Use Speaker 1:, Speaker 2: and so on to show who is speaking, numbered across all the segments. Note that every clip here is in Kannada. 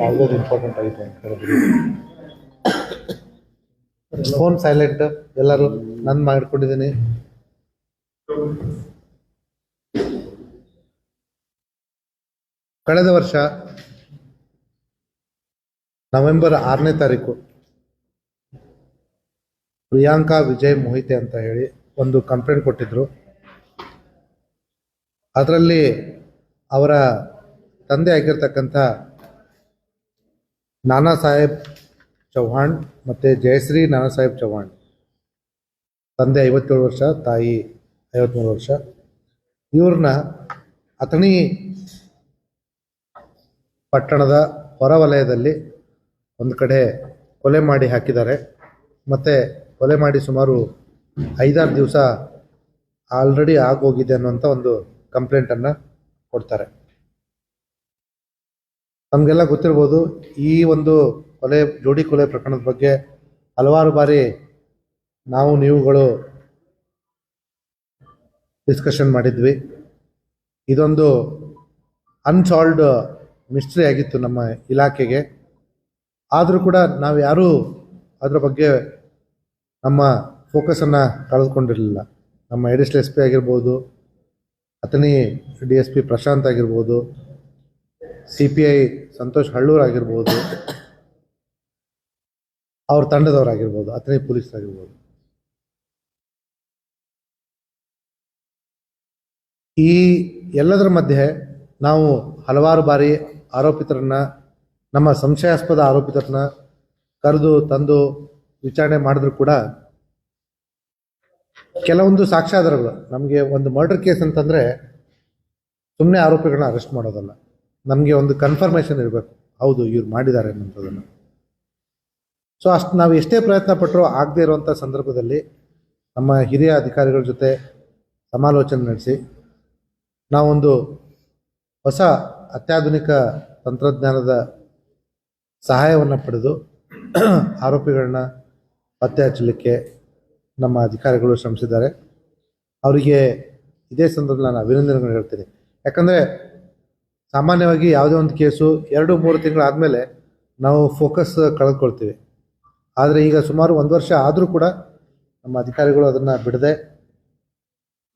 Speaker 1: ಯಾವುದಾದ್ರು ಇಂಪಾರ್ಟೆಂಟ್ ಹೇಳಿದ್ರು. ಫೋನ್ ಸೈಲೆಂಟ್ ಎಲ್ಲರೂ ನಾನು ಮಾಡ್ಕೊಂಡಿದ್ದೀನಿ. ಕಳೆದ ವರ್ಷ ನವೆಂಬರ್ ಆರನೇ ತಾರೀಕು ಪ್ರಿಯಾಂಕಾ ವಿಜಯ್ ಮೋಹಿತೆ ಅಂತ ಹೇಳಿ ಒಂದು ಕಂಪ್ಲೇಂಟ್ ಕೊಟ್ಟಿದ್ರು. ಅದರಲ್ಲಿ ಅವರ ತಂದೆ ಆಗಿರ್ತಕ್ಕಂಥ ನಾನಾ ಸಾಹೇಬ್ ಚೌಹಾಣ್ ಮತ್ತು ಜಯಶ್ರೀ ನಾನಾ ಸಾಹೇಬ್ ಚೌಹಾಣ್. ತಂದೆ ಐವತ್ತೇಳು ವರ್ಷ, ತಾಯಿ ಐವತ್ತ್ಮೂರು ವರ್ಷ. ಇವ್ರನ್ನ ಅಥಣಿ ಪಟ್ಟಣದ ಹೊರವಲಯದಲ್ಲಿ ಒಂದು ಕಡೆ ಕೊಲೆ ಮಾಡಿ ಹಾಕಿದ್ದಾರೆ. ಮತ್ತು ಕೊಲೆ ಮಾಡಿ ಸುಮಾರು ಐದಾರು ದಿವಸ ಆಲ್ರೆಡಿ ಆಗೋಗಿದೆ ಅನ್ನುವಂಥ ಒಂದು ಕಂಪ್ಲೇಂಟನ್ನು ಕೊಡ್ತಾರೆ. ನಮಗೆಲ್ಲ ಗೊತ್ತಿರ್ಬೋದು, ಈ ಒಂದು ಕೊಲೆ, ಜೋಡಿ ಕೊಲೆ ಪ್ರಕರಣದ ಬಗ್ಗೆ ಹಲವಾರು ಬಾರಿ ನಾವು ನೀವುಗಳು ಡಿಸ್ಕಷನ್ ಮಾಡಿದ್ವಿ. ಇದೊಂದು ಅನ್ಸಾಲ್ವ್ಡ್ ಮಿಸ್ಟ್ರಿ ಆಗಿತ್ತು ನಮ್ಮ ಇಲಾಖೆಗೆ. ಆದರೂ ಕೂಡ ನಾವು ಯಾರೂ ಅದರ ಬಗ್ಗೆ ನಮ್ಮ ಫೋಕಸನ್ನು ಕಳೆದುಕೊಂಡಿರಲಿಲ್ಲ. ನಮ್ಮ ಎಡಿಷನಲ್ ಎಸ್ ಪಿ ಆಗಿರ್ಬೋದು, Athani D S P Prashant ಆಗಿರ್ಬೋದು C P I Santosh Hallur ಆಗಿರ್ಬೋದು, ಅವ್ರ ತಂಡದವರಾಗಿರ್ಬೋದು ಅಥಣಿ ಪೊಲೀಸ್ ಆಗಿರ್ಬೋದು. ಈ ಎಲ್ಲದರ ಮಧ್ಯೆ ನಾವು ಹಲವಾರು ಬಾರಿ ಆರೋಪಿತರನ್ನ, ನಮ್ಮ ಸಂಶಯಾಸ್ಪದ ಆರೋಪಿತರನ್ನ ಕರೆದು ತಂದು ವಿಚಾರಣೆ ಮಾಡಿದ್ರು ಕೂಡ ಕೆಲವೊಂದು ಸಾಕ್ಷ್ಯಾಧಾರಗಳು, ನಮಗೆ ಒಂದು ಮರ್ಡರ್ ಕೇಸ್ ಅಂತಂದರೆ ಸುಮ್ಮನೆ ಆರೋಪಿಗಳನ್ನ ಅರೆಸ್ಟ್ ಮಾಡೋದಲ್ಲ. ನಮಗೆ ಒಂದು ಕನ್ಫರ್ಮೇಷನ್ ಇರಬೇಕು. ಹೌದು, ಇವ್ರು ಮಾಡಿದ್ದಾರೆ ಅನ್ನೋಂಥದ್ದನ್ನು ಸೊ ಅಷ್ಟು ನಾವು ಎಷ್ಟೇ ಪ್ರಯತ್ನ ಪಟ್ಟರೂ ಆಗದೇ ಇರುವಂಥ ಸಂದರ್ಭದಲ್ಲಿ ನಮ್ಮ ಹಿರಿಯ ಅಧಿಕಾರಿಗಳ ಜೊತೆ ಸಮಾಲೋಚನೆ ನಡೆಸಿ, ನಾವೊಂದು ಹೊಸ ಅತ್ಯಾಧುನಿಕ ತಂತ್ರಜ್ಞಾನದ ಸಹಾಯವನ್ನು ಪಡೆದು ಆರೋಪಿಗಳನ್ನ ಪತ್ತೆ ಹಚ್ಚಲಿಕ್ಕೆ ನಮ್ಮ ಅಧಿಕಾರಿಗಳು ಶ್ರಮಿಸಿದ್ದಾರೆ. ಅವರಿಗೆ ಇದೇ ಸಂದರ್ಭದಲ್ಲಿ ನಾನು ಅಭಿನಂದನೆಗಳು ಹೇಳ್ತೀನಿ. ಯಾಕಂದರೆ ಸಾಮಾನ್ಯವಾಗಿ ಯಾವುದೇ ಒಂದು ಕೇಸು ಎರಡು, ಮೂರು ತಿಂಗಳಾದಮೇಲೆ ನಾವು ಫೋಕಸ್ ಕಳೆದುಕೊಳ್ತೀವಿ. ಆದರೆ ಈಗ ಸುಮಾರು ಒಂದು ವರ್ಷ ಆದರೂ ಕೂಡ ನಮ್ಮ ಅಧಿಕಾರಿಗಳು ಅದನ್ನು ಬಿಡದೆ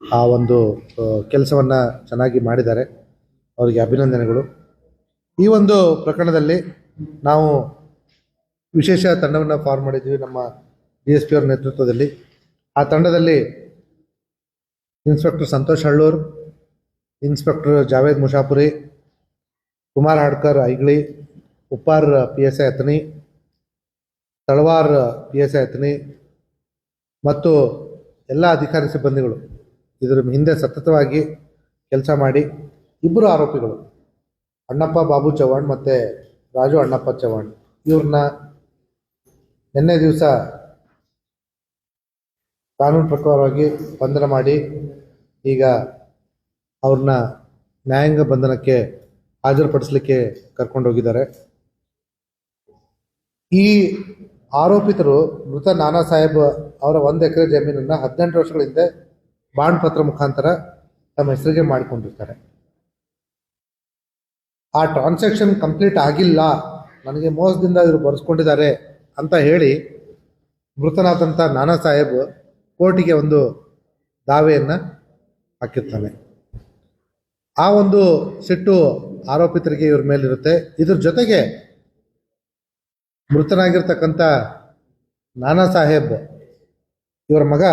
Speaker 1: ಆ ಒಂದು ಕೆಲಸವನ್ನು ಚೆನ್ನಾಗಿ ಮಾಡಿದ್ದಾರೆ. ಅವರಿಗೆ ಅಭಿನಂದನೆಗಳು. ಈ ಒಂದು ಪ್ರಕರಣದಲ್ಲಿ ನಾವು ವಿಶೇಷ ತಂಡವನ್ನು ಫಾರ್ಮ್ ಮಾಡಿದ್ವಿ ನಮ್ಮ ಡಿ ಎಸ್ ಪಿ ಅವರ ನೇತೃತ್ವದಲ್ಲಿ. ಆ ತಂಡದಲ್ಲಿ inspector Santosh Hallur, inspector Javed Mushapuri, Kumar Hadkar Aigli Uppar P S I Athni Talawar P S I Athni ಮತ್ತು ಎಲ್ಲ ಅಧಿಕಾರಿ ಸಿಬ್ಬಂದಿಗಳು ಇದರ ಹಿಂದೆ ಸತತವಾಗಿ ಕೆಲಸ ಮಾಡಿ ಇಬ್ಬರು ಆರೋಪಿಗಳು, ಅಣ್ಣಪ್ಪ ಬಾಬು ಚವ್ಹಾಣ್ ಮತ್ತು ರಾಜು ಅಣ್ಣಪ್ಪ ಚವ್ಹಾಣ್, ಇವ್ರನ್ನ ನಿನ್ನೆ ದಿವಸ ಕಾನೂನು ಪ್ರಕಾರವಾಗಿ ಬಂಧನ ಮಾಡಿ ಈಗ ಅವ್ರನ್ನ ನ್ಯಾಯಾಂಗ ಬಂಧನಕ್ಕೆ ಹಾಜರುಪಡಿಸಲಿಕ್ಕೆ ಕರ್ಕೊಂಡೋಗಿದ್ದಾರೆ ಈ ಆರೋಪಿತರು ಮೃತ ನಾನಾ ಸಾಹೇಬ್ ಅವರ ಒಂದು ಎಕರೆ ಜಮೀನನ್ನು ಹದಿನೆಂಟು ವರ್ಷಗಳ ಹಿಂದೆ ಬಾಂಡ್ ಪತ್ರ ಮುಖಾಂತರ ತಮ್ಮ ಹೆಸರಿಗೆ ಮಾಡಿಕೊಂಡಿರ್ತಾರೆ. ಆ ಟ್ರಾನ್ಸಾಕ್ಷನ್ ಕಂಪ್ಲೀಟ್ ಆಗಿಲ್ಲ, ನನಗೆ ಮೋಸದಿಂದ ಇವರು ಬರೆಸ್ಕೊಂಡಿದ್ದಾರೆ ಅಂತ ಹೇಳಿ ಮೃತನಾದಂಥ ನಾನಾ ಸಾಹೇಬ್ ಕೋರ್ಟಿಗೆ ಒಂದು ದಾವೆಯನ್ನು ಹಾಕಿರ್ತಾನೆ. ಆ ಒಂದು ಸಿಟ್ಟು ಆರೋಪಿತರಿಗೆ ಇವ್ರ ಮೇಲಿರುತ್ತೆ. ಇದ್ರ ಜೊತೆಗೆ ಮೃತನಾಗಿರ್ತಕ್ಕಂಥ ನಾನಾ ಸಾಹೇಬ್ ಇವರ ಮಗ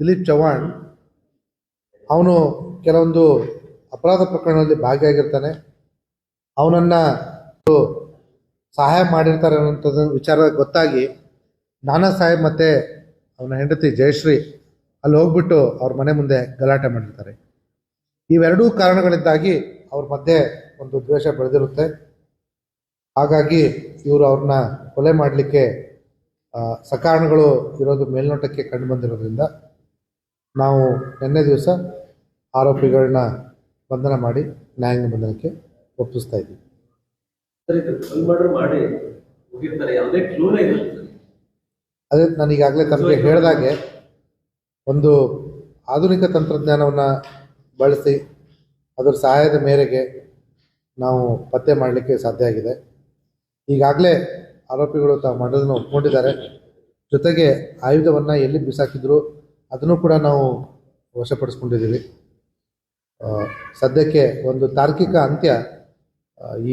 Speaker 1: ದಿಲೀಪ್ ಚವ್ಹಾಣ್, ಅವನು ಕೆಲವೊಂದು ಅಪರಾಧ ಪ್ರಕರಣದಲ್ಲಿ ಭಾಗಿಯಾಗಿರ್ತಾನೆ. ಅವನನ್ನು ಸಹಾಯ ಮಾಡಿರ್ತಾರೆ ಅನ್ನೋಂಥದ್ದು ವಿಚಾರ ಗೊತ್ತಾಗಿ ನಾನಾ ಸಾಹೇಬ್ ಮತ್ತು ಅವನ ಹೆಂಡತಿ ಜಯಶ್ರೀ ಅಲ್ಲಿ ಹೋಗ್ಬಿಟ್ಟು ಅವ್ರ ಮನೆ ಮುಂದೆ ಗಲಾಟೆ ಮಾಡಿರ್ತಾರೆ. ಇವೆರಡೂ ಕಾರಣಗಳಿಂದಾಗಿ ಅವ್ರ ಮಧ್ಯೆ ಒಂದು ದ್ವೇಷ ಬೆಳೆದಿರುತ್ತೆ. ಹಾಗಾಗಿ ಇವರು ಅವ್ರನ್ನ ಕೊಲೆ ಮಾಡಲಿಕ್ಕೆ ಸಕಾರಣಗಳು ಇರೋದು ಮೇಲ್ನೋಟಕ್ಕೆ ಕಂಡು ಬಂದಿರೋದ್ರಿಂದ ನಾವು ನಿನ್ನೆ ದಿವಸ ಆರೋಪಿಗಳನ್ನ ಬಂಧನ ಮಾಡಿ ನ್ಯಾಯಾಂಗ ಬಂಧನಕ್ಕೆ ಒಪ್ಪಿಸ್ತಾ ಇದ್ದೀವಿ. ಅದೇ ನಾನು ಈಗಾಗಲೇ ತಮಗೆ ಹೇಳಿದಾಗೆ ಒಂದು ಆಧುನಿಕ ತಂತ್ರಜ್ಞಾನವನ್ನು ಬಳಸಿ ಅದರ ಸಹಾಯದ ಮೇರೆಗೆ ನಾವು ಪತ್ತೆ ಮಾಡಲಿಕ್ಕೆ ಸಾಧ್ಯ ಆಗಿದೆ. ಈಗಾಗಲೇ ಆರೋಪಿಗಳು ತಾವು ಮಾಡೋದನ್ನು ಒಪ್ಕೊಂಡಿದ್ದಾರೆ. ಜೊತೆಗೆ ಆಯುಧವನ್ನು ಎಲ್ಲಿ ಬಿಸಾಕಿದ್ರು ಅದನ್ನು ಕೂಡ ನಾವು ವಶಪಡಿಸ್ಕೊಂಡಿದ್ದೀವಿ. ಸದ್ಯಕ್ಕೆ ಒಂದು ತಾರ್ಕಿಕ ಅಂತ್ಯ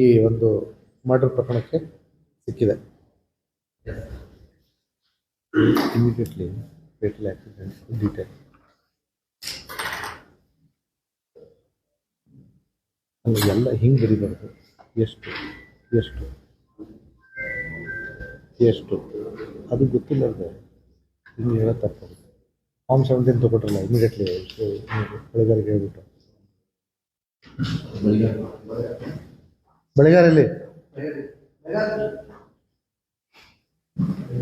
Speaker 1: ಈ ಒಂದು ಮರ್ಡರ್ ಪ್ರಕರಣಕ್ಕೆ ಸಿಕ್ಕಿದೆ.
Speaker 2: Immediately, fatal accident detail. ಅಲ್ಲಿ ಎಲ್ಲ ಹಿಂಗೆ ಬರಿಬಾರ್ದು. ಎಷ್ಟು ಎಷ್ಟು ಎಷ್ಟು? ಅದು ಗೊತ್ತಿಲ್ಲದೆ ಹಿಂಗೆ ಹೇಳೋ ತಪ್ಪಾಗುತ್ತೆ ಫಾರ್ಮ್ ಸೆವೆಂಟೀನ್ ತೊಗೊಟ್ರಲ್ಲ ಇಮಿಡಿಯೇಟ್ಲಿ ಬೆಳಗಾರಿಗೆ ಹೇಳ್ಬಿಟ್ಟು.
Speaker 1: ಬೆಳಗಾರಲ್ಲಿ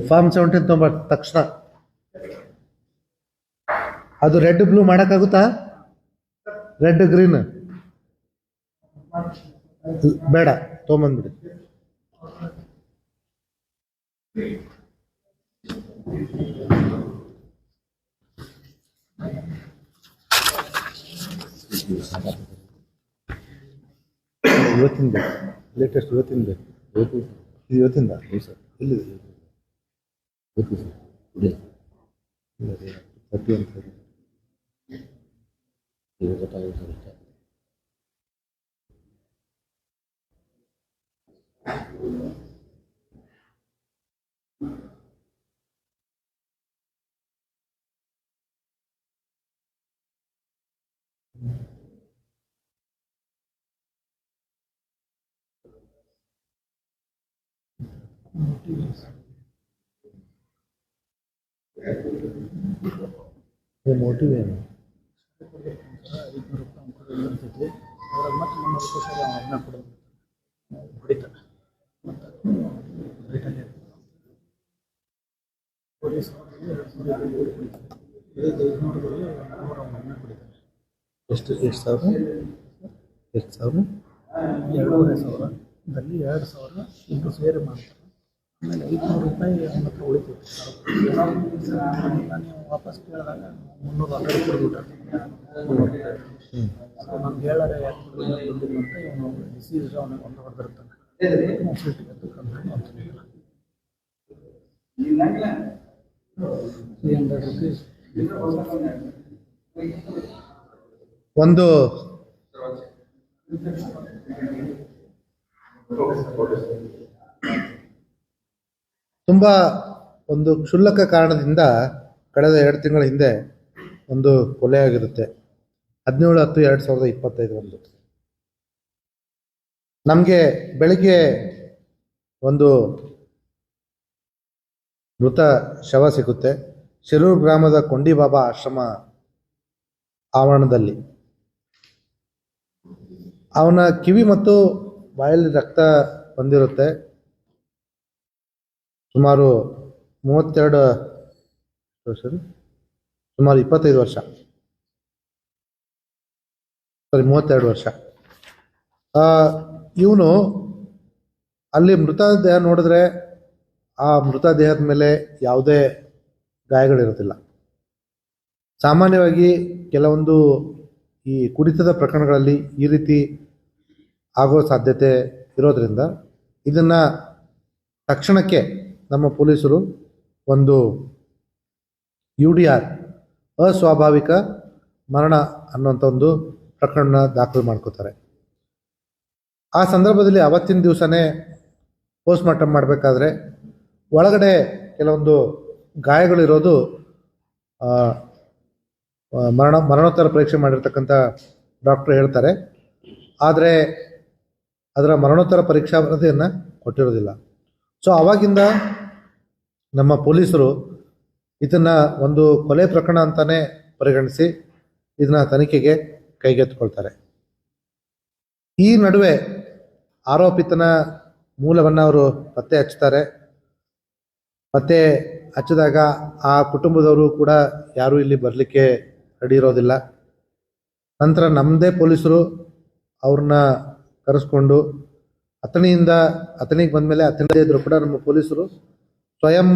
Speaker 1: ಫಾರ್ಮ್ ಸೆವೆಂಟೀನ್ ತೊಂಬತ್ತು ತಕ್ಷಣ. ಅದು ರೆಡ್ ಬ್ಲೂ ಮಾಡೋಕ್ಕಾಗುತ್ತಾ? Red green. ಬೇಡ, ತೊಗೊಂಬಂದ್ಬಿಡಿ.
Speaker 2: ಇವತ್ತಿಂದ ಲೇಟೆಸ್ಟ್ ಇವತ್ತಿಂದ betul boleh dari tapi yang tadi ibu kota yang tadi Thank you. Sir ಎಲ್ಲಿದೆ ಮತ್ತೆ ನಮ್ಮ
Speaker 1: ಮೋಟಿವ್ ಏನು?
Speaker 2: ಎಷ್ಟು ಎಷ್ಟು ಸಾವಿರ? ಎಷ್ಟು ಸಾವಿರ?
Speaker 3: ಎರಡೂವರೆ ಸಾವಿರ. ದಲ್ಲಿ ಎರಡು ಸಾವಿರ. ಇಬ್ಬರು ಸೇರಿ ಮಾಡ್ತಾರೆ. ಆಮೇಲೆ ಐದುನೂರು ರೂಪಾಯಿ ಅವನ ಹತ್ರ ಉಳಿತೈತೆ ನೀವು ವಾಪಸ್ ಕೇಳಿದಾಗ ಮುನ್ನೂರು ಹನ್ನೆರಡು ಕೊಡ್ಬಿಟ್ರೆ. ಸೊ ನಾನು ಹೇಳಾರೆ ಯಾಕೆ ದುಡ್ಡಿಲ್ಲ ಅಂತ ಇವನು ಡಿಸೀಸ್ ಅವನಿಗೆ ಒಂದು ಹೊಡೆದಿರ್ತಾನೆ ರುಪೀಸ್
Speaker 1: ಒಂದು ತುಂಬ ಒಂದು ಕ್ಷುಲ್ಲಕ ಕಾರಣದಿಂದ ಕಳೆದ ಎರಡು ತಿಂಗಳ ಹಿಂದೆ ಒಂದು ಕೊಲೆ ಆಗಿರುತ್ತೆ ಹದಿನೇಳು ಹತ್ತು ಎರಡು ಸಾವಿರದ ಇಪ್ಪತ್ತೈದು ಒಂದು ನಮಗೆ ಬೆಳಿಗ್ಗೆ ಒಂದು ಮೃತ ಶವ ಸಿಗುತ್ತೆ. ಶಿರೂರು ಗ್ರಾಮದ ಕೊಂಡಿ ಬಾಬಾ ಆಶ್ರಮ ಆವರಣದಲ್ಲಿ. ಅವನ ಕಿವಿ ಮತ್ತು ಬಾಯಲ್ಲಿ ರಕ್ತ ಬಂದಿರುತ್ತೆ. ಸುಮಾರು ಮೂವತ್ತೆರಡು, ಸರಿ, ಸುಮಾರು ಇಪ್ಪತ್ತೈದು ವರ್ಷ. ಸಾರಿ, ಮೂವತ್ತೆರಡು ವರ್ಷ. ಇವನು ಅಲ್ಲಿ ಮೃತದೇಹ ನೋಡಿದ್ರೆ ಆ ಮೃತದೇಹದ ಮೇಲೆ ಯಾವುದೇ ಗಾಯಗಳಿರೋದಿಲ್ಲ. ಸಾಮಾನ್ಯವಾಗಿ ಕೆಲವೊಂದು ಈ ಕುಡಿತದ ಪ್ರಕರಣಗಳಲ್ಲಿ ಈ ರೀತಿ ಆಗೋ ಸಾಧ್ಯತೆ ಇರೋದ್ರಿಂದ ಇದನ್ನು ತಕ್ಷಣಕ್ಕೆ ನಮ್ಮ ಪೊಲೀಸರು ಒಂದು ಯು ಡಿ ಆರ್, ಅಸ್ವಾಭಾವಿಕ ಮರಣ ಅನ್ನುವಂಥ ಒಂದು ಪ್ರಕರಣ ದಾಖಲು ಮಾಡ್ಕೋತಾರೆ. ಆ ಸಂದರ್ಭದಲ್ಲಿ ಅವತ್ತಿನ ದಿವಸನೇ ಪೋಸ್ಟ್ಮಾರ್ಟಮ್ ಮಾಡಬೇಕಾದ್ರೆ ಒಳಗಡೆ ಕೆಲವೊಂದು ಗಾಯಗಳಿರೋದು ಮರಣ, ಮರಣೋತ್ತರ ಪರೀಕ್ಷೆ ಮಾಡಿರ್ತಕ್ಕಂಥ ಡಾಕ್ಟ್ರು ಹೇಳ್ತಾರೆ. ಆದರೆ ಅದರ ಮರಣೋತ್ತರ ಪರೀಕ್ಷಾ ವರದಿಯನ್ನು ಕೊಟ್ಟಿರೋದಿಲ್ಲ. ಸೊ ಆವಾಗಿಂದ ನಮ್ಮ ಪೊಲೀಸರು ಇದನ್ನು ಒಂದು ಕೊಲೆ ಪ್ರಕರಣ ಅಂತಲೇ ಪರಿಗಣಿಸಿ ಇದನ್ನ ತನಿಖೆಗೆ ಕೈಗೆತ್ತಿಕೊಳ್ತಾರೆ. ಈ ನಡುವೆ ಆರೋಪಿತನ ಮೂಲವನ್ನು ಅವರು ಪತ್ತೆ ಹಚ್ತಾರೆ ಪತ್ತೆ ಹಚ್ಚಿದಾಗ ಆ ಕುಟುಂಬದವರು ಕೂಡ ಯಾರೂ ಇಲ್ಲಿ ಬರಲಿಕ್ಕೆ ರೆಡಿ ಇರೋದಿಲ್ಲ. ನಂತರ ನಮ್ಮದೇ ಪೊಲೀಸರು ಅವ್ರನ್ನ ಕರೆಸ್ಕೊಂಡು, ಅಥಣಿಯಿಂದ, ಅಥಣಿಗೆ ಬಂದಮೇಲೆ ಅಥಣಿ ಇದ್ದರೂ ಕೂಡ ನಮ್ಮ ಪೊಲೀಸರು ಸ್ವಯಂ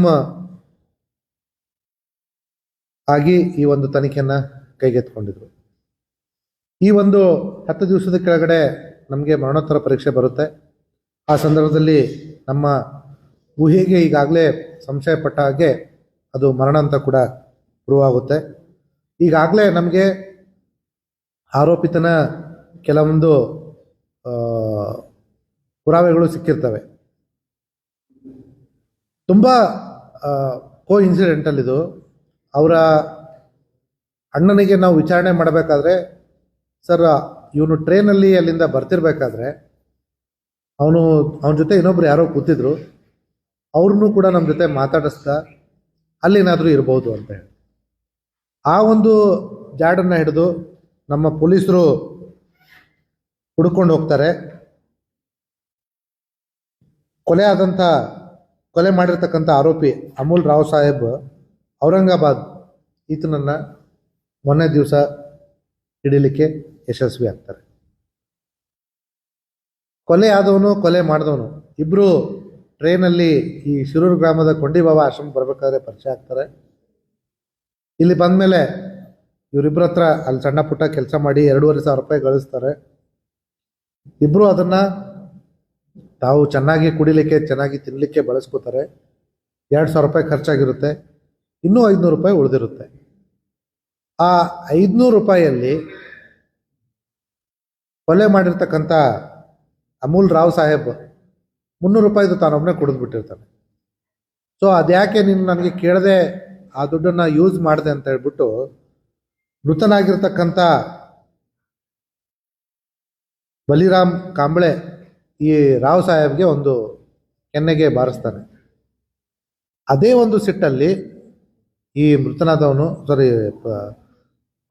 Speaker 1: ಆಗಿ ಈ ಒಂದು ತನಿಖೆಯನ್ನು ಕೈಗೆತ್ತಿಕೊಂಡಿದ್ರು. ಈ ಒಂದು ಹತ್ತು ದಿವಸದ ಕೆಳಗಡೆ ನಮಗೆ ಮರಣೋತ್ತರ ಪರೀಕ್ಷೆ ಬರುತ್ತೆ. ಆ ಸಂದರ್ಭದಲ್ಲಿ ನಮ್ಮ ಊಹೆಗೆ ಈಗಾಗಲೇ ಸಂಶಯ ಪಟ್ಟ ಹಾಗೆ ಅದು ಮರಣ ಅಂತ ಕೂಡ ಪ್ರೂವ್ ಆಗುತ್ತೆ. ಈಗಾಗಲೇ ನಮಗೆ ಆರೋಪಿತನ ಕೆಲವೊಂದು ಪುರಾವೆಗಳು ಸಿಕ್ಕಿರ್ತವೆ. ತುಂಬ ಕೋ ಇನ್ಸಿಡೆಂಟಲ್ ಇದು. ಅವರ ಅಣ್ಣನಿಗೆ ನಾವು ವಿಚಾರಣೆ ಮಾಡಬೇಕಾದ್ರೆ, ಸರ್, ಇವನು ಟ್ರೈನಲ್ಲಿ ಅಲ್ಲಿಂದ ಬರ್ತಿರ್ಬೇಕಾದ್ರೆ, ಅವನು, ಅವನ ಜೊತೆ ಇನ್ನೊಬ್ರು ಯಾರೋ ಕೂತಿದ್ರು, ಅವ್ರನ್ನೂ ಕೂಡ ನಮ್ಮ ಜೊತೆ ಮಾತಾಡಿಸ್ತಾ ಅಲ್ಲೇನಾದರೂ ಇರ್ಬೋದು ಅಂತ ಹೇಳಿ. ಆ ಒಂದು ಜಾಡನ್ನು ಹಿಡಿದು ನಮ್ಮ ಪೊಲೀಸರು ಹುಡ್ಕೊಂಡು ಹೋಗ್ತಾರೆ. ಕೊಲೆ ಆದಂಥ ಕೊಲೆ ಮಾಡಿರ್ತಕ್ಕಂಥ ಆರೋಪಿ ಅಮೂಲ್ ರಾವ್ ಸಾಹೇಬ್ ಔರಂಗಾಬಾದ್ ಈತನನ್ನು ಮೊನ್ನೆ ದಿವಸ ಹಿಡೀಲಿಕ್ಕೆ ಯಶಸ್ವಿ ಆಗ್ತಾರೆ. ಕೊಲೆ ಆದವನು, ಕೊಲೆ ಮಾಡಿದವನು ಇಬ್ಬರು ಟ್ರೈನಲ್ಲಿ ಈ ಶಿರೂರು ಗ್ರಾಮದ ಕೊಂಡಿ ಬಾಬಾ ಆಶ್ರಮ ಬರಬೇಕಾದ್ರೆ ಪರಿಚಯ ಆಗ್ತಾರೆ. ಇಲ್ಲಿ ಬಂದಮೇಲೆ ಇವರಿಬ್ಬರ ಹತ್ರ ಅಲ್ಲಿ ಸಣ್ಣ ಪುಟ್ಟ ಕೆಲಸ ಮಾಡಿ ಎರಡೂವರೆ ಸಾವಿರ ರೂಪಾಯಿ ಗಳಿಸ್ತಾರೆ. ಇಬ್ಬರು ಅದನ್ನು ತಾವು ಚೆನ್ನಾಗಿ ಕುಡಿಲಿಕ್ಕೆ, ಚೆನ್ನಾಗಿ ತಿನ್ನಲಿಕ್ಕೆ ಬಳಸ್ಕೋತಾರೆ. ಎರಡು ಸಾವಿರ ರೂಪಾಯಿ ಖರ್ಚಾಗಿರುತ್ತೆ. ಇನ್ನೂ ಐದುನೂರು ರೂಪಾಯಿ ಉಳಿದಿರುತ್ತೆ. ಆ ಐದುನೂರು ರೂಪಾಯಿಯಲ್ಲಿ ಕೊಲೆ ಮಾಡಿರ್ತಕ್ಕಂಥ ಅಮೂಲ್ ರಾವ್ ಸಾಹೇಬ್ ಮುನ್ನೂರು ರೂಪಾಯಿದು ತಾನೊಬ್ಬನೇ ಕುಡಿದು ಬಿಟ್ಟಿರ್ತಾನೆ. ಸೊ ಅದ್ಯಾಕೆ ನೀನು ನನಗೆ ಕೇಳದೆ ಆ ದುಡ್ಡನ್ನು ಯೂಸ್ ಮಾಡಿದೆ ಅಂತ ಹೇಳ್ಬಿಟ್ಟು ಮೃತನಾಗಿರ್ತಕ್ಕಂಥ ಬಲಿರಾಮ್ ಕಾಂಬಳೆ ಈ ರಾವ್ ಸಾಹೇಬ್ಗೆ ಒಂದು ಕೆನ್ನೆಗೆ ಬಾರಿಸ್ತಾನೆ ಅದೇ ಒಂದು ಸಿಟ್ಟಲ್ಲಿ ಈ ಮೃತನಾದವನು ಸಾರಿ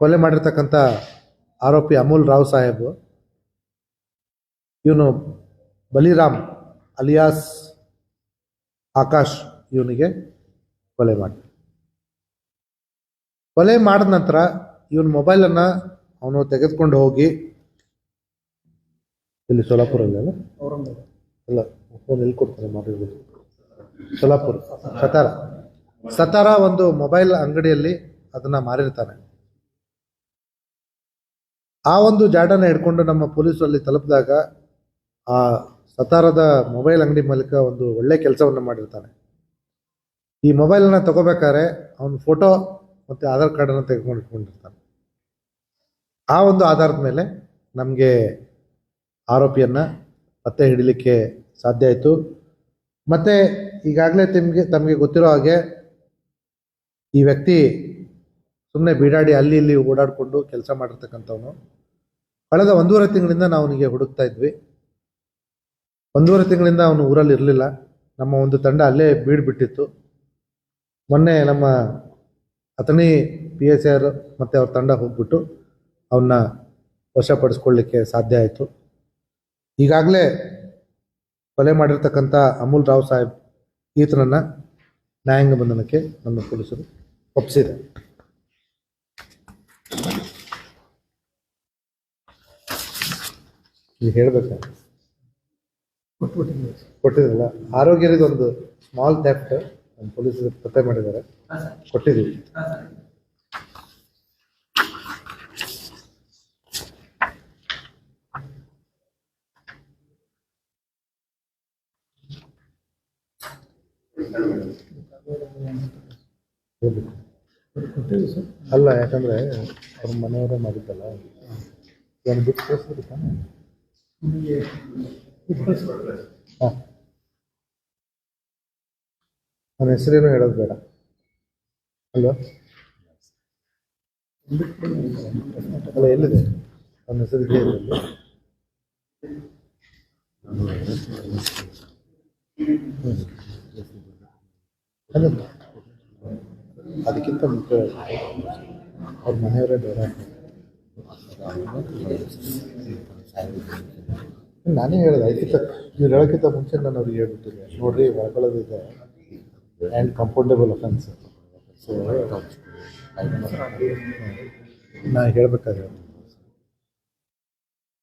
Speaker 1: ಕೊಲೆ ಮಾಡಿರ್ತಕ್ಕಂಥ ಆರೋಪಿ ಅಮೂಲ್ ರಾವ್ ಸಾಹೇಬ್, ಇವನು ಬಲಿರಾಮ್ ಅಲಿಯಾಸ್ ಆಕಾಶ್ ಇವನಿಗೆ ಕೊಲೆ ಮಾಡಿ ಕೊಲೆ ಮಾಡಿದ ನಂತರ ಇವನ ಮೊಬೈಲನ್ನು ಅವನು ತೆಗೆದುಕೊಂಡು ಹೋಗಿ ಇಲ್ಲಿ ಸೋಲಾಪುರಲ್ಲಿ ಅಲ್ಲ? ಅಲ್ಲ ಫೋನ್ ಎಲ್ಲಿ ಕೊಡ್ತಾರೆ ಮಾಡಿರ್ಬೋದು ಸೋಲಾಪುರ ಸತಾರ. ಸತಾರ ಒಂದು ಮೊಬೈಲ್ ಅಂಗಡಿಯಲ್ಲಿ ಅದನ್ನ ಮಾರಿರ್ತಾನೆ ಆ ಒಂದು ಜಾಡನ್ನ ಹಿಡ್ಕೊಂಡು ನಮ್ಮ ಪೊಲೀಸ್ ಅಲ್ಲಿ ತಲುಪಿದಾಗ ಆ ಸತಾರದ ಮೊಬೈಲ್ ಅಂಗಡಿ ಮಾಲೀಕ ಒಂದು ಒಳ್ಳೆ ಕೆಲಸವನ್ನು ಮಾಡಿರ್ತಾನೆ. ಈ ಮೊಬೈಲನ್ನು ತಗೋಬೇಕಾದ್ರೆ ಅವನ ಫೋಟೋ ಮತ್ತು ಆಧಾರ್ ಕಾರ್ಡನ್ನು ತೆಗೆದುಕೊಂಡು ಇಟ್ಕೊಂಡಿರ್ತಾನೆ ಆ ಒಂದು ಆಧಾರದ ಮೇಲೆ ನಮಗೆ ಆರೋಪಿಯನ್ನು ಪತ್ತೆ ಹಿಡಿಲಿಕ್ಕೆ ಸಾಧ್ಯ ಆಯಿತು. ಮತ್ತು ಈಗಾಗಲೇ ನಿಮಗೆ ತಮಗೆ ಗೊತ್ತಿರೋ ಹಾಗೆ ಈ ವ್ಯಕ್ತಿ ಸುಮ್ಮನೆ ಬೀಡಾಡಿ ಅಲ್ಲಿ ಇಲ್ಲಿ ಓಡಾಡಿಕೊಂಡು ಕೆಲಸ ಮಾಡಿರ್ತಕ್ಕಂಥವನು. ಕಳೆದ ಒಂದೂವರೆ ತಿಂಗಳಿಂದ ನಾವು ಅವನಿಗೆ ಹುಡುಕ್ತಾ ಇದ್ವಿ. ಒಂದೂವರೆ ತಿಂಗಳಿಂದ ಅವನು ಊರಲ್ಲಿ ಇರಲಿಲ್ಲ. ನಮ್ಮ ಒಂದು ತಂಡ ಅಲ್ಲೇ ಬೀಡ್ಬಿಟ್ಟಿತ್ತು. ಮೊನ್ನೆ ನಮ್ಮ ಅಥಣಿ ಪಿ ಎಸ್ ಆರ್ ಮತ್ತು ಅವ್ರ ತಂಡ ಹೋಗ್ಬಿಟ್ಟು ಅವನ್ನ ವಶಪಡಿಸ್ಕೊಳ್ಳಿಕ್ಕೆ ಸಾಧ್ಯ ಆಯಿತು. ಈಗಾಗಲೇ ಕೊಲೆ ಮಾಡಿರ್ತಕ್ಕಂಥ ಅಮೂಲ್ ರಾವ್ ಸಾಹೇಬ್ ಈತನನ್ನು ನ್ಯಾಯಾಂಗ ಬಂಧನಕ್ಕೆ ನಮ್ಮ ಪೊಲೀಸರು ಒಪ್ಪಿಸಿದೆ ನೀವು ಹೇಳ್ಬೇಕಾ? ಕೊಟ್ಟಿದ್ದಲ್ಲ. ಆರೋಗ್ಯದ ಒಂದು ಸ್ಮಾಲ್ ಥೆಫ್ಟ್ ನಮ್ಮ ಪೊಲೀಸರು ಪತ್ತೆ ಮಾಡಿದ್ದಾರೆ. ಕೊಟ್ಟಿದ್ದೀವಿ. ಅಲ್ಲ, ಯಾಕಂದ್ರೆ ಅವ್ರ ಮನೆಯವರೇ ಮಾಡಿದ್ದಲ್ಲ. ಏನು ಬಿಟ್ಟು ಕಳಿಸ್ಬಿಟ್ಟು ತಾನೆ? ಹಾಂ. ನನ್ನ ಹೆಸರೇನು ಹೇಳೋದು ಬೇಡ. ಅಲ್ವಾ? ಅಲ್ಲ, ಎಲ್ಲಿದೆ? ನನ್ನ ಹೆಸರು ಇದರಲ್ಲಿ ಅಲ್ಲ ಅದಕ್ಕಿಂತ ಮುಖ್ಯ ಅವ್ರ ಮನೆಯವರೇ ಬೇರೆ ನಾನೇ ಹೇಳಿದೆ ಅದಕ್ಕಿಂತ ನೀವು ಹೇಳೋಕ್ಕಿಂತ ಮುಂಚೆ ನಾನು ಅವ್ರಿಗೆ ಹೇಳ್ಬಿಟ್ಟಿದ್ದೆ. ನೋಡ್ರಿ ಒಳಗೊಳ್ಳೋದಿದೆ ಆ್ಯಂಡ್ ಕಂಫರ್ಟೇಬಲ್ ಅಫೆನ್ಸ್ ಸೊ ನಾ ಹೇಳ್ಬೇಕಾದ್ರೆ.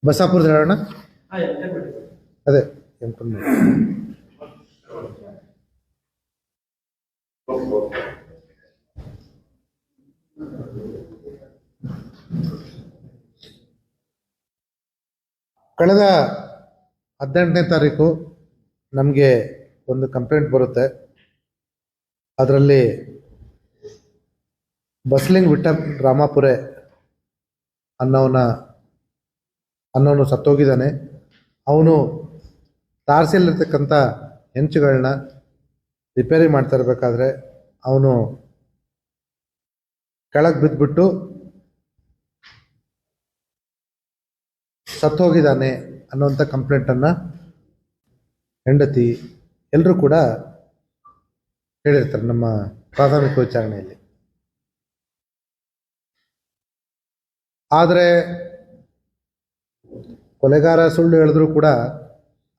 Speaker 1: ಬಸಾಪುರದ ಹೇಳೋಣ? ಅದೇ ಎಂಟು ಕಳೆದ ಹದಿನೆಂಟನೇ ತಾರೀಕು ನಮಗೆ ಒಂದು ಕಂಪ್ಲೇಂಟ್ ಬರುತ್ತೆ. ಅದರಲ್ಲಿ ಬಸ್ಲಿಂಗ್ ವಿಠಲ್ ರಾಮಾಪುರೆ ಅನ್ನೋನ ಅನ್ನೋನು ಸತ್ತೋಗಿದ್ದಾನೆ. ಅವನು ತಾರಸಿಯಲ್ಲಿರ್ತಕ್ಕಂಥ ಹೆಂಚುಗಳನ್ನ ರಿಪೇರಿ ಮಾಡ್ತಾ ಇರಬೇಕಾದ್ರೆ ಅವನು ಕೆಳಗೆ ಬಿದ್ದುಬಿಟ್ಟು ಸತ್ತೋಗಿದ್ದಾನೆ ಅನ್ನೋಂಥ ಕಂಪ್ಲೇಂಟನ್ನು ಹೆಂಡತಿ ಎಲ್ಲರೂ ಕೂಡ ಹೇಳಿರ್ತಾರೆ ನಮ್ಮ ಪ್ರಾಥಮಿಕ ವಿಚಾರಣೆಯಲ್ಲಿ. ಆದರೆ ಕೊಲೆಗಾರ ಸುಳ್ಳು ಹೇಳಿದ್ರು ಕೂಡ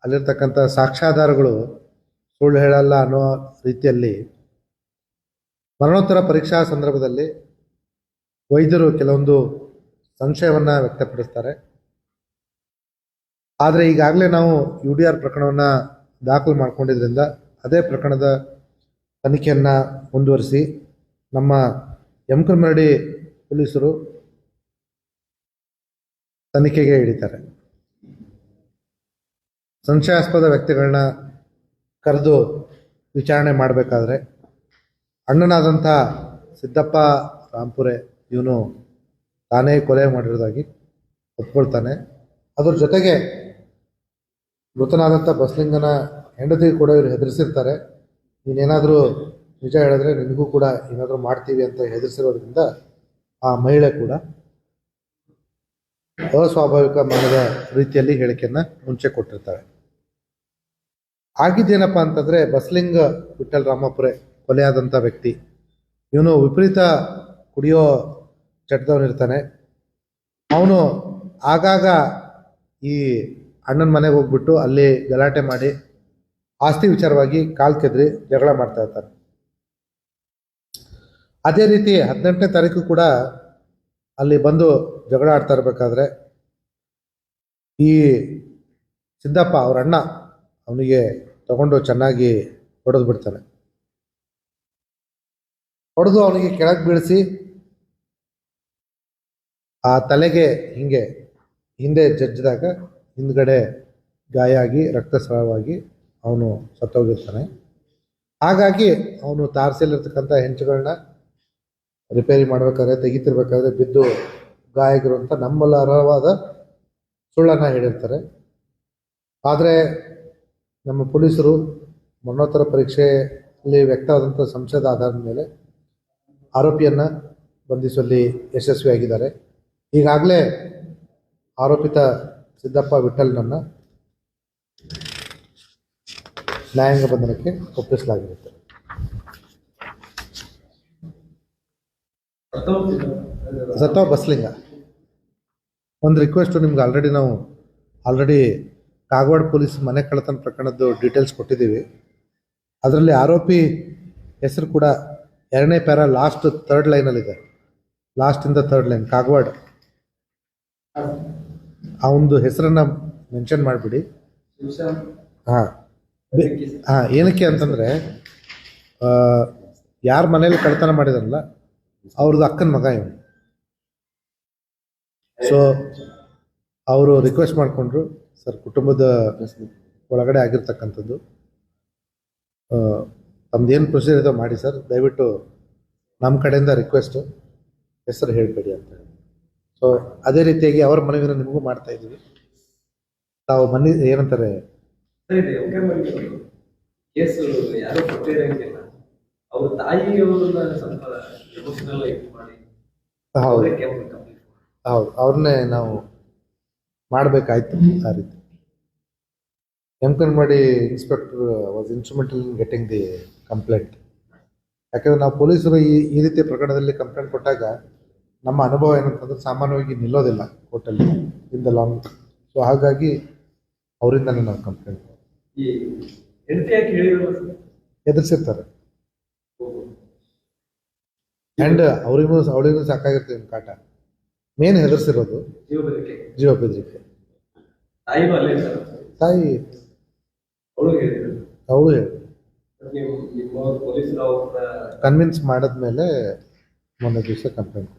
Speaker 1: ಅಲ್ಲಿರ್ತಕ್ಕಂಥ ಸಾಕ್ಷ್ಯಾಧಾರಗಳು ಸುಳ್ಳು ಹೇಳಲ್ಲ ಅನ್ನೋ ರೀತಿಯಲ್ಲಿ ಮರಣೋತ್ತರ ಪರೀಕ್ಷಾ ಸಂದರ್ಭದಲ್ಲಿ ವೈದ್ಯರು ಕೆಲವೊಂದು ಸಂಶಯವನ್ನು ವ್ಯಕ್ತಪಡಿಸ್ತಾರೆ. ಆದರೆ ಈಗಾಗಲೇ ನಾವು ಯು ಡಿ ಆರ್ ಪ್ರಕರಣವನ್ನು ದಾಖಲು ಮಾಡಿಕೊಂಡಿದ್ದರಿಂದ ಅದೇ ಪ್ರಕರಣದ ತನಿಖೆಯನ್ನು ಮುಂದುವರಿಸಿ ನಮ್ಮ ಯಮಕನಮರಡಿ ಪೊಲೀಸರು ತನಿಖೆಗೆ ಹಿಡಿತಾರೆ ಸಂಶಯಾಸ್ಪದ ವ್ಯಕ್ತಿಗಳನ್ನ ಕರೆದು ವಿಚಾರಣೆ ಮಾಡಬೇಕಾದ್ರೆ ಅಣ್ಣನಾದಂಥ ಸಿದ್ದಪ್ಪ ರಾಂಪುರೆ ಇವನು ತಾನೇ ಕೊಲೆ ಮಾಡಿರೋದಾಗಿ ಒಪ್ಕೊಳ್ತಾನೆ. ಅದ್ರ ಜೊತೆಗೆ ಮೃತನಾದಂಥ ಬಸ್ಲಿಂಗನ ಹೆಂಡತಿ ಕೂಡ ಇವರು ಹೆದರಿಸಿರ್ತಾರೆ. ನೀನೇನಾದರೂ ನಿಜ ಹೇಳಿದ್ರೆ ನಿನಗೂ ಕೂಡ ಏನಾದರೂ ಮಾಡ್ತೀವಿ ಅಂತ ಹೆದರಿಸಿರೋದ್ರಿಂದ ಆ ಮಹಿಳೆ ಕೂಡ ಅಸ್ವಾಭಾವಿಕ ಮನದ ರೀತಿಯಲ್ಲಿ ಹೇಳಿಕೆಯನ್ನು ಮುಂಚೆ ಕೊಟ್ಟಿರ್ತಾರೆ. ಆಗಿದ್ದೇನಪ್ಪ ಅಂತಂದರೆ ಬಸ್ಲಿಂಗ್ ವಿಠಲ್ ರಾಮಪುರೆ ಕೊಲೆಯಾದಂಥ ವ್ಯಕ್ತಿ. ಇವನು ವಿಪರೀತ ಕುಡಿಯೋ ಚಟದವನಿರ್ತಾನೆ ಅವನು ಆಗಾಗ ಈ ಅಣ್ಣನ ಮನೆಗೆ ಹೋಗ್ಬಿಟ್ಟು ಅಲ್ಲಿ ಗಲಾಟೆ ಮಾಡಿ ಆಸ್ತಿ ವಿಚಾರವಾಗಿ ಕಾಲು ಕೆದ್ರಿ, ಜಗಳ ಮಾಡ್ತಾ ಇರ್ತಾನೆ. ಅದೇ ರೀತಿ ಹದಿನೆಂಟನೇ ತಾರೀಕು ಕೂಡ ಅಲ್ಲಿ ಬಂದು ಜಗಳ ಆಡ್ತಾ ಇರಬೇಕಾದ್ರೆ ಈ ಸಿದ್ದಪ್ಪ ಅವರ ಅಣ್ಣ ಅವನಿಗೆ ತಗೊಂಡು ಚೆನ್ನಾಗಿ ಹೊಡೆದು ಬಿಡ್ತಾನೆ. ಹೊಡೆದು ಅವನಿಗೆ ಕೆಳಗೆ ಬೀಳಿಸಿ ಆ ತಲೆಗೆ ಹಿಂಗೆ, ಹಿಂದೆ ಜಜ್ಜಿದಾಗ ಹಿಂದ್ಗಡೆ ಗಾಯ ಆಗಿ ರಕ್ತಸ್ರಾವವಾಗಿ ಅವನು ಸತ್ತೋಗಿರ್ತಾನೆ. ಹಾಗಾಗಿ ಅವನು ತಾರಸಿಯಲ್ಲಿರ್ತಕ್ಕಂಥ ಹೆಂಚುಗಳನ್ನ ರಿಪೇರಿ ಮಾಡಬೇಕಾದ್ರೆ, ತೆಗಿತಿರ್ಬೇಕಾದ್ರೆ ಬಿದ್ದು ಗಾಯಗಿರುವಂಥ ನಮ್ಮಲ್ಲರವಾದ ಸುಳ್ಳನ್ನು ಹೇಳಿರ್ತಾರೆ. ಆದರೆ ನಮ್ಮ ಪೊಲೀಸರು ಮರಣೋತ್ತರ ಪರೀಕ್ಷೆಯಲ್ಲಿ ವ್ಯಕ್ತವಾದಂಥ ಸಂಶಯದ ಆಧಾರದ ಮೇಲೆ ಆರೋಪಿಯನ್ನು ಬಂಧಿಸುವಲ್ಲಿ ಯಶಸ್ವಿಯಾಗಿದ್ದಾರೆ. ಈಗಾಗಲೇ ಆರೋಪಿತ ಸಿದ್ದಪ್ಪ ವಿಠಲ್ನನ್ನು ನ್ಯಾಯಾಂಗ ಬಂಧನಕ್ಕೆ ಒಪ್ಪಿಸಲಾಗಿರುತ್ತೆ. ಸತ್ತೋ ಬಸ್ಲಿಂಗ. ಒಂದು ರಿಕ್ವೆಸ್ಟು ನಿಮ್ಗೆ ಆಲ್ರೆಡಿ ನಾವು ಆಲ್ರೆಡಿ ಕಾಗವಾಡ ಪೊಲೀಸ್ ಮನೆ ಕಳ್ಳತನ ಪ್ರಕರಣದ್ದು ಡೀಟೇಲ್ಸ್ ಕೊಟ್ಟಿದ್ದೀವಿ. ಅದರಲ್ಲಿ ಆರೋಪಿ ಹೆಸರು ಕೂಡ ಎರಡನೇ ಪ್ಯಾರ ಲಾಸ್ಟ್ ಥರ್ಡ್ ಲೈನಲ್ಲಿದೆ ಇಂದ. Third line Kagwad. ಅವನದು ಹೆಸರನ್ನು ಮೆನ್ಷನ್ ಮಾಡಿಬಿಡಿ. ಹಾಂ. ಹಾಂ, ಏನಕ್ಕೆ ಅಂತಂದರೆ ಯಾರ ಮನೇಲಿ ಕಳ್ತನ ಮಾಡಿದಾರಲ್ಲ, ಅವ್ರದ್ದು ಅಕ್ಕನ ಮಗ ಇವನು. ಸೊ ಅವರು ರಿಕ್ವೆಸ್ಟ್ ಮಾಡಿಕೊಂಡ್ರು ಸರ್ ಕುಟುಂಬದ ಒಳಗಡೆ ಆಗಿರ್ತಕ್ಕಂಥದ್ದು. ತಮ್ಮದೇನು ಪ್ರೊಸೀಜರ್ ಇದೆ ಮಾಡಿ ಸರ್. ದಯವಿಟ್ಟು ನಮ್ಮ ಕಡೆಯಿಂದ ರಿಕ್ವೆಸ್ಟು ಹೆಸರು ಹೇಳಬೇಡಿ ಅಂತ ಹೇಳಿ. ಸೊ ಅದೇ ರೀತಿಯಾಗಿ ಅವ್ರ ಮನವಿನ ನಿಮಗೂ ಮಾಡ್ತಾ ಇದ್ದೀವಿ. ತಾವು ಮನೆ ಏನಂತಾರೆ? ಹೌದು. ಹೌದು. ಅವ್ರನ್ನೇ ನಾವು ಮಾಡಬೇಕಾಯ್ತು ಆ ರೀತಿ. ಮಾಡಿ inspector was instrumental in getting the complaint ಯಾಕಂದರೆ ನಾವು ಪೊಲೀಸರು ಈ ಈ ರೀತಿಯ ಪ್ರಕರಣದಲ್ಲಿ ಕಂಪ್ಲೇಂಟ್ ಕೊಟ್ಟಾಗ ನಮ್ಮ ಅನುಭವ ಏನಂತಂದ್ರೆ ಸಾಮಾನ್ಯವಾಗಿ ನಿಲ್ಲೋದಿಲ್ಲ ಕೋರ್ಟಲ್ಲಿ ಇನ್ ದ ಲಾಂಗ್ ಸೊ ಹಾಗಾಗಿ ಅವರಿಂದನೇ ನಾವು ಕಂಪ್ಲೇಂಟ್ ಎದುರಿಸಿರ್ತಾರೆ. ಆ್ಯಂಡ್ ಅವರಿಗೂ ಅವಳಿಗೂ ಸಾಕಾಗಿರ್ತದೆ ಕಾಟ. ಮೇನ್ ಹೆದರ್ಸಿರೋದು
Speaker 4: ಜೀವ
Speaker 1: ಬೆದರಿಕೆ ತಾಯಿ
Speaker 4: ಅವಳು
Speaker 1: ಕನ್ವಿನ್ಸ್ ಮಾಡಿದ್ಮೇಲೆ ಮೊನ್ನೆ ದಿವಸ ಕಂಪ್ಲೇಂಟ್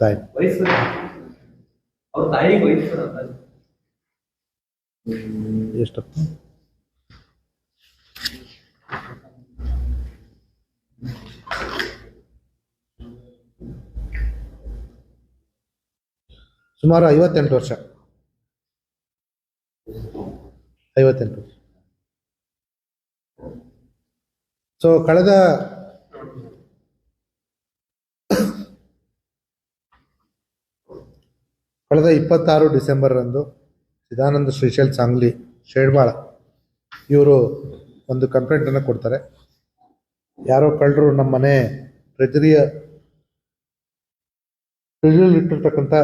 Speaker 1: ತಾಯಿ. ಎಷ್ಟಪ್ಪ ಸುಮಾರು ಐವತ್ತೆಂಟು ವರ್ಷ. ಐವತ್ತೆಂಟು ಸೊ ಕಳೆದ ಕಳೆದ ಇಪ್ಪತ್ತಾರು ಡಿಸೆಂಬರ್ರಂದು ಸಿದಾನಂದ ಶ್ರೀಶೈಲ್ ಸಾಂಗ್ಲಿ ಶೇಡ್ಬಾಳ ಇವರು ಒಂದು ಕಂಪ್ಲೇಂಟನ್ನು ಕೊಡ್ತಾರೆ. ಯಾರೋ ಕಳ್ಳರು ನಮ್ಮ ಮನೆ ಟ್ರೆಜರಿಯ ಟ್ರೆಜರಿಯಲ್ಲಿ ಇಟ್ಟಿರ್ತಕ್ಕಂಥ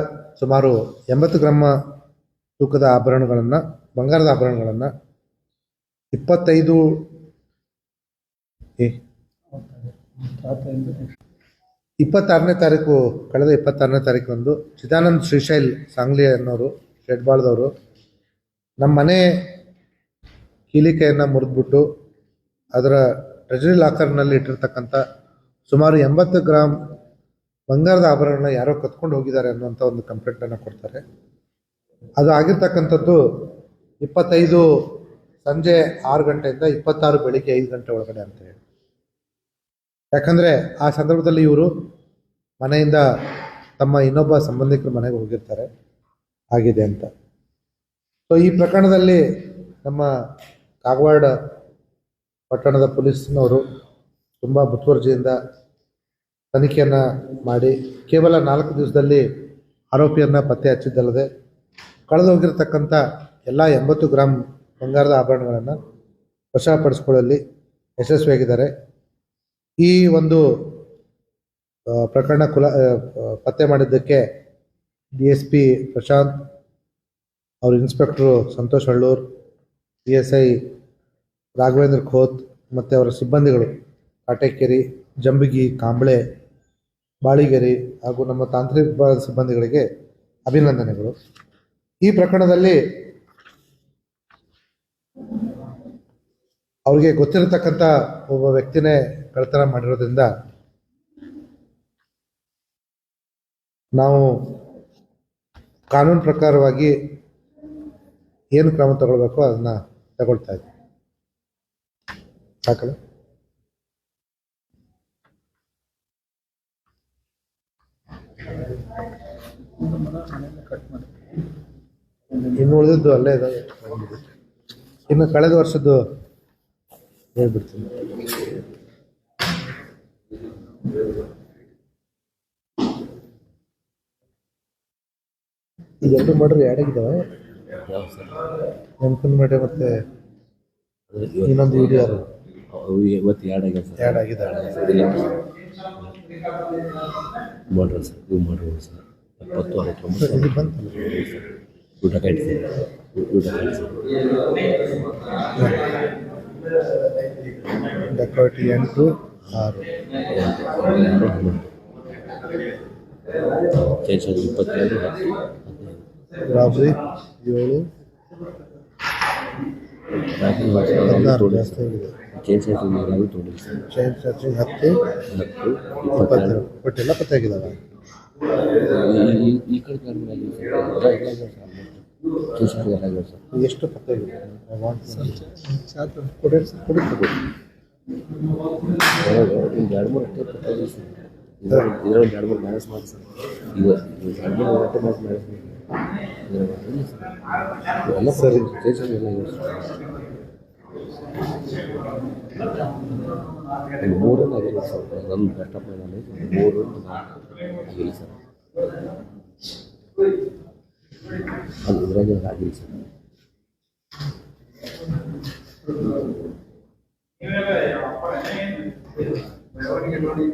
Speaker 1: ಸುಮಾರು ಎಂಬತ್ತು ಗ್ರಾಮ ತೂಕದ ಆಭರಣಗಳನ್ನು ಬಂಗಾರದ ಆಭರಣಗಳನ್ನು ಇಪ್ಪತ್ತೈದು ಇಪ್ಪತ್ತಾರನೇ ತಾರೀಕು, ಕಳೆದ ಇಪ್ಪತ್ತಾರನೇ ತಾರೀಕೊಂದು ಚಿದಾನಂದ್ ಶ್ರೀಶೈಲ್ ಸಾಂಗ್ಲಿ ಅನ್ನೋರು ಶೆಡ್ಬಾಳ್ದವರು ನಮ್ಮ ಮನೆ ಕೀಲಿಕೆಯನ್ನು ಮುರಿದ್ಬಿಟ್ಟು ಅದರ ಟ್ರೆಜರಿ ಲಾಕರ್ನಲ್ಲಿ ಇಟ್ಟಿರ್ತಕ್ಕಂಥ ಸುಮಾರು ಎಂಬತ್ತು ಗ್ರಾಮ್ ಬಂಗಾರದ ಆಭರಣ ಯಾರೋ ಕತ್ಕೊಂಡು ಹೋಗಿದ್ದಾರೆ ಅನ್ನುವಂಥ ಒಂದು ಕಂಪ್ಲೇಂಟನ್ನು ಕೊಡ್ತಾರೆ. ಅದು ಆಗಿರ್ತಕ್ಕಂಥದ್ದು ಇಪ್ಪತ್ತೈದು ಸಂಜೆ ಆರು ಗಂಟೆಯಿಂದ ಇಪ್ಪತ್ತಾರು ಬೆಳಿಗ್ಗೆ ಐದು ಗಂಟೆ ಒಳಗಡೆ ಅಂತ ಹೇಳಿ. ಯಾಕಂದರೆ ಆ ಸಂದರ್ಭದಲ್ಲಿ ಇವರು ಮನೆಯಿಂದ ತಮ್ಮ ಇನ್ನೊಬ್ಬ ಸಂಬಂಧಿಕರ ಮನೆಗೆ ಹೋಗಿರ್ತಾರೆ. ಆಗಿದೆ ಅಂತ. ಸೊ ಈ ಪ್ರಕರಣದಲ್ಲಿ ನಮ್ಮ ಕಾಗವಾಡ ಪಟ್ಟಣದ ಪೊಲೀಸ್ನವರು ತುಂಬ ಮುತುವರ್ಜಿಯಿಂದ ತನಿಖೆಯನ್ನು ಮಾಡಿ ಕೇವಲ ನಾಲ್ಕು ದಿವಸದಲ್ಲಿ ಆರೋಪಿಯನ್ನು ಪತ್ತೆ ಹಚ್ಚಿದ್ದಲ್ಲದೆ ಕಳೆದು ಹೋಗಿರ್ತಕ್ಕಂಥ ಎಲ್ಲ ಎಂಬತ್ತು ಗ್ರಾಮ್ ಬಂಗಾರದ ಆಭರಣಗಳನ್ನು ವಶಪಡಿಸ್ಕೊಳ್ಳಲ್ಲಿ ಯಶಸ್ವಿಯಾಗಿದ್ದಾರೆ. ಈ ಒಂದು ಪ್ರಕರಣ ಕುಲ ಪತ್ತೆ ಮಾಡಿದ್ದಕ್ಕೆ ಡಿ ಎಸ್ ಪಿ ಪ್ರಶಾಂತ್, ಅವ್ರ inspector Santosh Hallur P S I Raghavendra Khot ಮತ್ತು ಅವರ ಸಿಬ್ಬಂದಿಗಳು ಕಾಟೇಕೇರಿ, ಜಂಬಿಗಿ, ಕಾಂಬಳೆ, ಬಾಳಿಗೆರೆ ಹಾಗೂ ನಮ್ಮ ತಾಂತ್ರಿಕ ಸಿಬ್ಬಂದಿಗಳಿಗೆ ಅಭಿನಂದನೆಗಳು. ಈ ಪ್ರಕರಣದಲ್ಲಿ ಅವ್ರಿಗೆ ಗೊತ್ತಿರತಕ್ಕಂಥ ಒಬ್ಬ ವ್ಯಕ್ತಿನೇ ಕಳ್ತನ ಮಾಡಿರೋದ್ರಿಂದ ನಾವು ಕಾನೂನು ಪ್ರಕಾರವಾಗಿ ಏನು ಕ್ರಮ ತಗೊಳ್ಬೇಕು ಅದನ್ನ ತಗೊಳ್ತಾ ಇದ್ದೀವಿ ಸಾಕಲ್ಲ ಇನ್ನು ಉಳಿದಿದ್ದು ಅಲ್ಲೇ ಇದೆ ಇನ್ನು ಕಳೆದ ವರ್ಷದ್ದು ಹೇಳ್ಬಿಡ್ತೀನಿ. ಇದೆರಡು ಮಾಡ್ರಿ ಆಡಾಗಿದ್ದಾವೆ
Speaker 2: ನೆನ್ಪಿನ ಸರ್?
Speaker 1: ಮಾಡಿ ಮತ್ತೆ ಇನ್ನೊಂದು
Speaker 2: ಅವು ಇವತ್ತು ಎರಡು ಆಗ್ಯಾವ ಸರ್.
Speaker 1: ಆಗಿದೆ ಆಗಿದ್ದಾವೆ
Speaker 2: ಮಾಡ್ರಿ ಸರ್. ಇವು ಮಾಡ್ರಿ ಸರ್ ಎಪ್ಪತ್ತು ಅರವತ್ತೊಂಬತ್ತು
Speaker 1: ಇದು ಬಂತು
Speaker 2: ಊಟ ಕಟ್ಟಿ ಸರ್ ಊಟ ಕಟ್ಟಿ ಸರ್
Speaker 1: ಡಕಾಟಿ ಎಂಟು ಆರು
Speaker 2: ಇಪ್ಪತ್ತೆರಡು
Speaker 1: ರಾಬ್ರಿ ಏಳು ಹದಿನಾರು ಜಾಸ್ತಿ ಆಗಿದೆ
Speaker 2: ಚೇಂಜ್ ಆಗಿ ಎಲ್ಲರೂ
Speaker 1: ಚೈನ್ ಸರ್ಚಿಂಗ್ ಹತ್ತು.
Speaker 2: ಹತ್ತು
Speaker 1: ಇಪ್ಪತ್ತೆರಡು ಬಟ್ ಎಲ್ಲ ಪತ್ತೆ
Speaker 2: ಈ- ಈ ಕಡೆ ಕಾರಣಗಳು ಆಗಿವೆ ಸರ್ ಎಲ್ಲ ಎಲ್ಲ ಆಗ್ಯಾವ ಸರ್ ಚೇಂಜ್ ಆಗಿ ಎಲ್ಲ ಆಗ್ಯಾವ ಸರ್
Speaker 1: ಎಷ್ಟು ಪತ್ತೆ ಆಗಿದೆ I want to know.
Speaker 3: ಚಾತು
Speaker 1: ಕೊಡಿ ಕೊಡಿ ಕೊಡಿ
Speaker 2: ಒಳಗೆ ಒಂದು ಎರಡು ಮೂರು ಅಷ್ಟೇ ಪತ್ತಾಗಿ ಸರ್. ಇದ್ರಲ್ಲಿ ಇದ್ರಲ್ಲಿ ಒಂದು ಎರಡು ಮೂರು ಮ್ಯಾನೇಜ್ ಮಾಡಿ ಸರ್. ಇವತ್ತು ಇವು ಎರಡು ಮೂರು ಅಷ್ಟೇ ಮ್ಯಾಚ್ ಮ್ಯಾನೇಜ್ ಮಾಡಿ ಇದ್ರಲ್ಲಿ ಇಲ್ಲ ಸರ್. ಎಲ್ಲ
Speaker 1: ಸರಿ.
Speaker 2: ಚೇಂಜ್ ಆಗಿ ಎಲ್ಲ ಇವೆ ಸರ್. ಒಂದು ಮೂರನ್ನು ಆಗಿಲ್ಲ ಸರ್. ನನ್ನ ಬೆಸ್ಟ್ ಆಫ್ ಮೈನಲ್ಲಿ ಮೂರು ನಾಲ್ಕು. ಆಗಿಲ್ಲ ಸರ್. ಅದು ಇದರಲ್ಲಿ ಆಗಿಲ್ಲ ಸರ್ ಬೆಳವಣಿಗೆ ನೋಡಿ